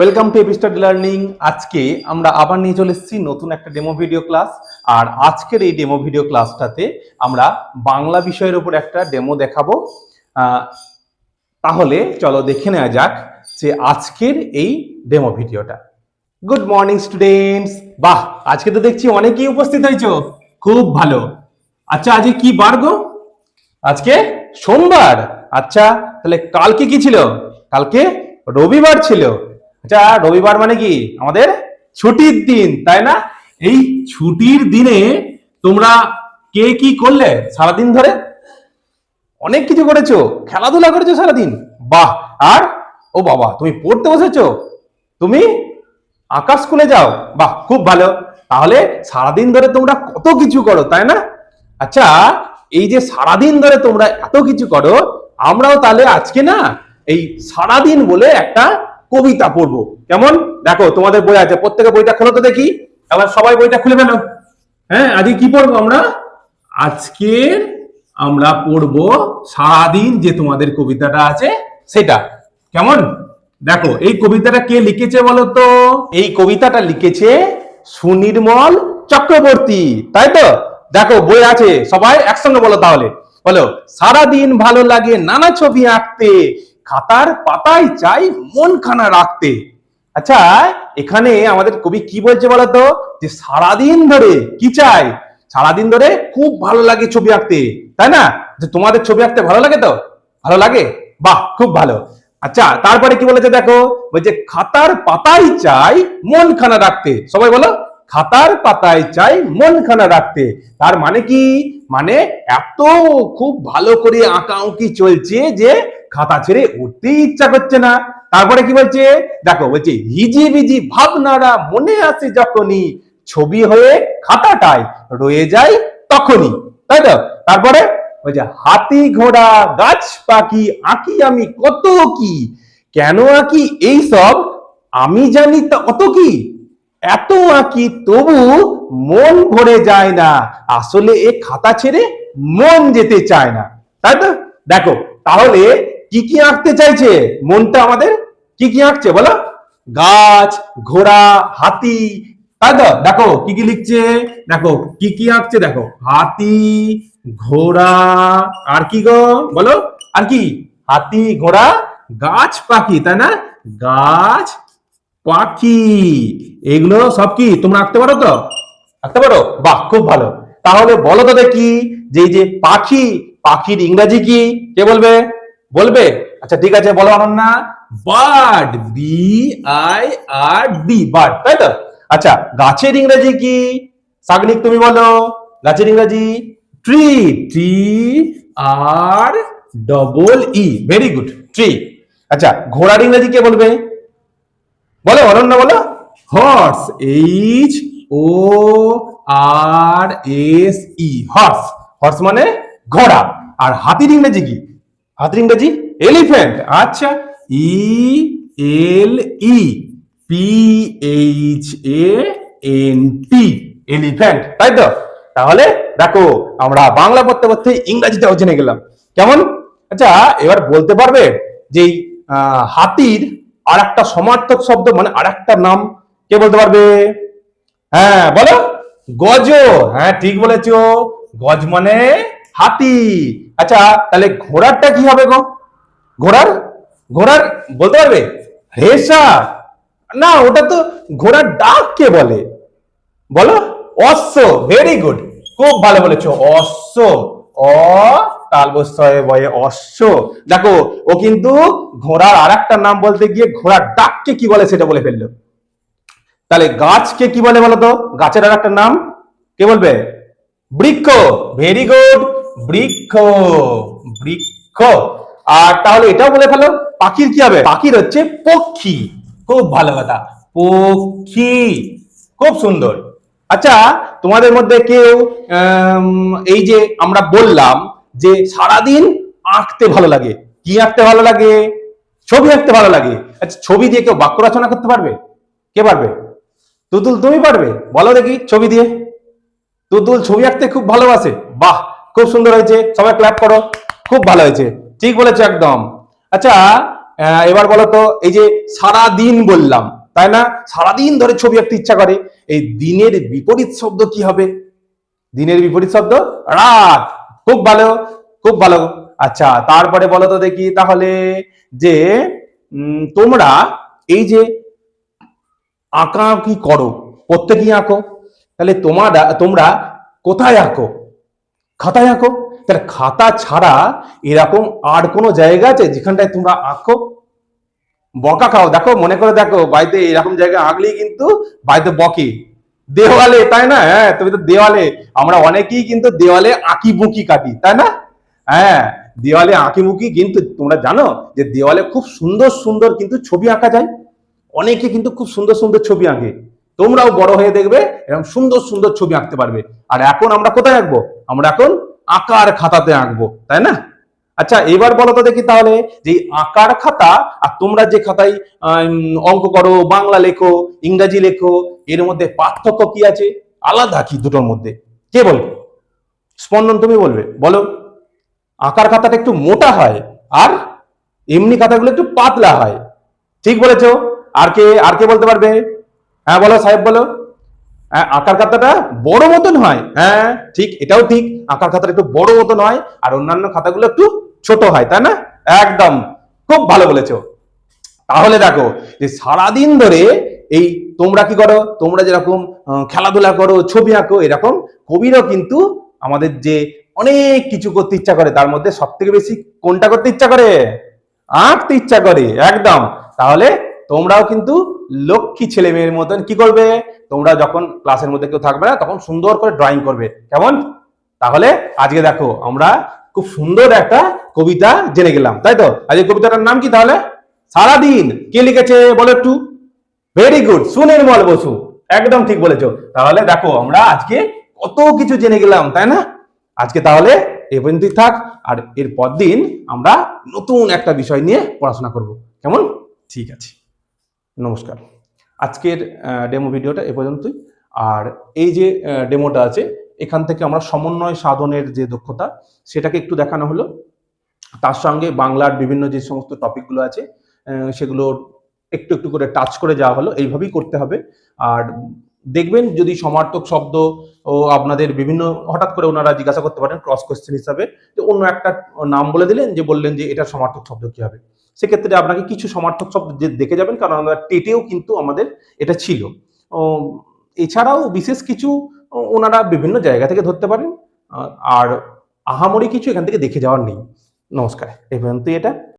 Welcome to এপিস্টাড learning আজকে আমরা আবার নিয়ে চলে এসেছি নতুন একটা ডেমো ভিডিও ক্লাস আর আজকের এই ডেমো ভিডিও ক্লাসটাতে আমরা বাংলা বিষয়ের উপর একটা ডেমো দেখাবো। তাহলে চলো দেখে নেওয়া যাক যে আজকের এই ডেমো ভিডিওটা গুড মর্নিং স্টুডেন্টস বাহ, আজকে তো দেখছি অনেকেই উপস্থিত হয়েছো। খুব ভালো। আচ্ছা আজকে কি বার গো? আজকে সোমবার। আচ্ছা তাহলে কালকে কি ছিল? কালকে রবিবার ছিল। আচ্ছা রবিবার মানে কি? আমাদের ছুটির দিন, তাই না? এই ছুটির দিনে তোমরা কে কি করলে সারাদিন ধরে? অনেক কিছু করেছ, খেলাধুলা করেছ সারাদিন? বাহ! আর, ও বাবা, তুমি পড়তে বসেছো? তুমি আকাশ স্কুলে যাও। বাহ, খুব ভালো। তাহলে সারাদিন ধরে তোমরা কত কিছু করো, তাই না? আচ্ছা এই যে সারাদিন ধরে তোমরা এত কিছু করো, আমরাও তাহলে আজকে না, এই সারাদিন বলে একটা কবিতা পড়ব। কেমন? দেখো, তোমাদের বই আছে প্রত্যেকে বইটা খোলো তো দেখি। এবার সবাই বইটা খুলে ফেলো। হ্যাঁ আজকে কি পড়ব আমরা? আজকের আমরা পড়ব সারাদিন যে তোমাদের কবিতাটা আছে, সেটা। কেমন? দেখো, এই কবিতাটা কে লিখেছে বলো তো? এই কবিতাটা লিখেছে সুনির্মল চক্রবর্তী, তাই তো? দেখো, বই আছে, সবাই একসঙ্গে বলো তাহলে। বলো, সারাদিন ভালো লাগে নানা ছবি আঁকতে খাতার পাতায় চাই মনখানা রাখতে। আচ্ছা এখানে আমাদের কবি কি বলছে বলতো? যে সারাদিন ধরে কি চাই? সারাদিন ধরে খুব ভালো লাগে ছবি আঁকতে, তাই না? যে তোমাদের ছবি আঁকতে ভালো লাগে তো? ভালো লাগে? বাহ, খুব ভালো। আচ্ছা তারপরে কি বলেছে দেখো? বলছে, খাতার পাতাই চাই মনখানা রাখতে। সবাই বলো খাতার পাতায় চাই মনখানা রাখতে। তার মানে কি? মানে এত খুব ভালো করে আঁকা উঁকি চলছে যে খাতা ছেড়ে উঠতেই ইচ্ছা করছে না। তারপরে কি বলছে? দেখো, বলছে হিজি বিজি ভাবনারা মনে আসে যখনই ছবি হয়ে খাতাটায় রয়ে যায় তখনই। তাই তো? তারপরে ওই যে হাতি ঘোড়া, গাছ পাখি আঁকি আমি কত কি? কেন আঁকি এই সব? আমি জানি তা অত কি? এত আঁকি তবু মন ভরে যায় না। আসলে এ খাতা ছেড়ে মন যেতে চায় না। তাই তো? দেখো, তাহলে কি কি আঁকতে চাইছে? মনটা আমাদের কি কি আঁকছে বলো? গাছ, ঘোড়া, হাতি, তাই তো? দেখো, কি কি লিখছে? দেখো, কি কি আঁকছে? দেখো, হাতি, ঘোড়া, আর কি গো? বলো, আর কি? হাতি, ঘোড়া, গাছ, পাখি, তাই না? গাছ পাখি। এগুলো সব কি? তোমরা আঁকতে পারো তো? আঁকতে পারো? বাহ, খুব ভালো। তাহলে বলো তো দেখি যে যে পাখি, পাখির ইংরেজি কি? কে বলবে? বলবে? আচ্ছা ঠিক আছে, বলো Ananya. Bird, B I R D, bird, তাই তো? আচ্ছা গাছের ইংরেজি কি? সাগনিক, তুমি বলো। গাছের ইংরেজি? Tree T R double E, very good, tree. আচ্ছা ঘোড়ার ইংরেজি কে বলবে? বলো অনন্য বলো। Horse H O R S E horse horse মানে ঘোড়া। আর হাতির ইংরেজি কি? হাতির ইংরেজি? এলিফ্যান্ট আচ্ছা E L E P H A N T elephant তাই তো? তাহলে দেখো, আমরা বাংলা পড়তে পড়তে ইংরেজিটাও জেনে গেলাম। কেমন? আচ্ছা এবার বলতে পারবে যে হাতির আর একটা সমার্থক শব্দ মানে আর একটা নাম। কে বলতে পারবে? হ্যাঁ বলো। গজ। হ্যাঁ ঠিক বলেছ। গজ মানে হাতি। আচ্ছা তাহলে ঘোড়ারটা কি হবে গো? ঘোড়ার? ঘোড়ার বলতে পারবে? রেশা না, ওটা তো ঘোড়ার ডাক কে বলে। বলো। অশ্ব ভেরি গুড খুব ভালো বলেছ। অশ্ব, অ তালবস্বয়ে বয়ে অশ্ব। দেখো, ও কিন্তু ঘোড়ার আর একটা নাম বলতে গিয়ে ঘোড়ার ডাককে কি বলে সেটা বলে ফেলল। তাহলে গাছকে কি বলে বলো তো গাছের আর একটা নাম কে বলবে? বৃক্ষ। ভেরি গুড বৃক্ষ। বৃক্ষ। আর তাহলে এটাও বলে ফেলো, পাখির কি হবে? পাখির হচ্ছে পক্ষী। খুব ভালো কথা। পক্ষী। খুব সুন্দর। আচ্ছা তোমাদের মধ্যে কেউ এই যে আমরা বললাম যে সারাদিন আঁকতে ভালো লাগে। কি আঁকতে ভালো লাগে? ছবি আঁকতে ভালো লাগে। আচ্ছা ছবি দিয়ে কেউ বাক্য রচনা করতে পারবে? কে পারবে? তুতুল, তুমি পারবে? বলো দেখি ছবি দিয়ে। তুতুল, ছবি আঁকতে খুব ভালোবাসে। বাহ, খুব সুন্দর হয়েছে। সবাই ক্ল্যাপ করো। খুব ভালো হয়েছে। ঠিক বলেছ একদম। আচ্ছা এবার বলো তো, এই যে সারা দিন বললাম, তাই না? সারাদিন ধরে ছবি আঁকতে ইচ্ছা করে। এই দিনের বিপরীত শব্দ কি হবে? দিনের বিপরীত শব্দ? রাত। খুব ভালো খুব ভালো। আচ্ছা তারপরে বলো তো দেখি তাহলে যে তোমরা এই যে আঁকা কি করো? প্রত্যেকেই আঁকো। তাহলে তোমার তোমরা কোথায় আঁকো? খাতায় আঁকো। তাহলে খাতা ছাড়া এরকম আর কোনো জায়গা আছে যেখানটায় তোমরা আঁকো? বকা খাও। দেখো, মনে করে দেখো, বাড়িতে এরকম জায়গায় আঁকলেই কিন্তু বাড়িতে বকে। দেওয়ালে, তাই না? হ্যাঁ তুমি তো দেওয়ালে, আমরা অনেকেই কিন্তু দেওয়ালে আঁকি বুকি কাটি, তাই না? হ্যাঁ দেওয়ালে আঁকি মুকি কিন্তু তোমরা জানো যে দেওয়ালে খুব সুন্দর সুন্দর কিন্তু ছবি আঁকা যায়। অনেকে কিন্তু খুব সুন্দর সুন্দর ছবি আঁকে। তোমরাও বড় হয়ে দেখবে, এরকম সুন্দর সুন্দর ছবি আঁকতে পারবে। আর এখন আমরা কোথায় আঁকবো? আমরা এখন আঁকার খাতাতে আঁকবো, তাই না? আচ্ছা এবার বলো তো দেখি তাহলে যে আঁকার খাতা, আর তোমরা যে খাতায় অঙ্ক করো, বাংলা লেখো, ইংরাজি লেখো, এর মধ্যে পার্থক্য কি আছে? আলাদা কি দুটোর মধ্যে? কে বলবে? স্পন্দন, তুমি বলবে। বলো। আঁকার খাতাটা একটু মোটা হয়, আর এমনি খাতাগুলো একটু পাতলা হয়। ঠিক বলেছ? আর কে আর কে বলতে পারবে? হ্যাঁ বলো, সাহেব, বলো। হ্যাঁ আঁকার খাতাটা বড় মতন হয়। হ্যাঁ ঠিক, এটাও ঠিক। আঁকার খাতাটা একটু বড় মতন হয়, আর অন্যান্য খাতাগুলো একটু ছোট হয়, তাই না? একদম। খুব ভালো বলেছ। তাহলে দেখো যে সারাদিন ধরে এই তোমরা কি করো? তোমরা যেরকম খেলাধুলা করো, ছবি আঁকো, এরকম কবিরও কিন্তু আমাদের যে অনেক কিছু করতে ইচ্ছা করে, তার মধ্যে সব থেকে বেশি কোনটা করতে ইচ্ছা করে? আঁকতে ইচ্ছা করে, একদম। তাহলে তোমরাও কিন্তু লক্ষ্মী ছেলে মেয়ের মতন কি করবে? তোমরা যখন ক্লাসের মধ্যে কেউ থাকবে না, তখন সুন্দর করে ড্রয়িং করবে। কেমন? তাহলে আজকে দেখো, আমরা খুব সুন্দর একটা কবিতা জেনে গেলাম, তাই তো? আজকে কবিতাটার নাম কি তাহলে? সারাদিন কে লিখেছে বলো একটু? ভেরি গুড সুনির্মল বসু, একদম ঠিক বলেছ। তাহলে দেখো, আমরা আজকে কত কিছু জেনে গেলাম, তাই না? আজকে তাহলে এ পর্যন্তই থাক, আর এর পর দিন আমরা নতুন একটা বিষয় নিয়ে পড়াশোনা করব। কেমন? ঠিক আছে। নমস্কার। আজকের ডেমো ভিডিওটা এ পর্যন্তই। আর এই যে ডেমোটা আছে, এখান থেকে আমরা সমন্বয় সাধনের যে দক্ষতা, সেটাকে একটু দেখানো হলো। তার সঙ্গে বাংলার বিভিন্ন যে সমস্ত টপিকগুলো আছে সেগুলো একটু একটু করে টাচ করে যাওয়া হলো, এইভাবেই করতে হবে। আর দেখবেন যদি সমার্থক শব্দ ও আপনাদের বিভিন্ন, হঠাৎ করে ওনারা জিজ্ঞাসা করতে পারেন ক্রস কোয়েশ্চেন হিসাবে যে অন্য একটা নাম বলে দিলেন যে বললেন যে এটা সমার্থক শব্দ কি হবে। সেক্ষেত্রে আপনাকে কিছু সমার্থক শব্দ দেখে যাবেন, কারণ আমরা টেটেও কিন্তু আমাদের এটা ছিল। এছাড়াও বিশেষ কিছু ওনারা বিভিন্ন জায়গা থেকে ধরতে পারেন আর আহামরি কিছু এখান থেকে দেখে যাওয়ার নেই। নমস্কার এই পর্যন্তই এটা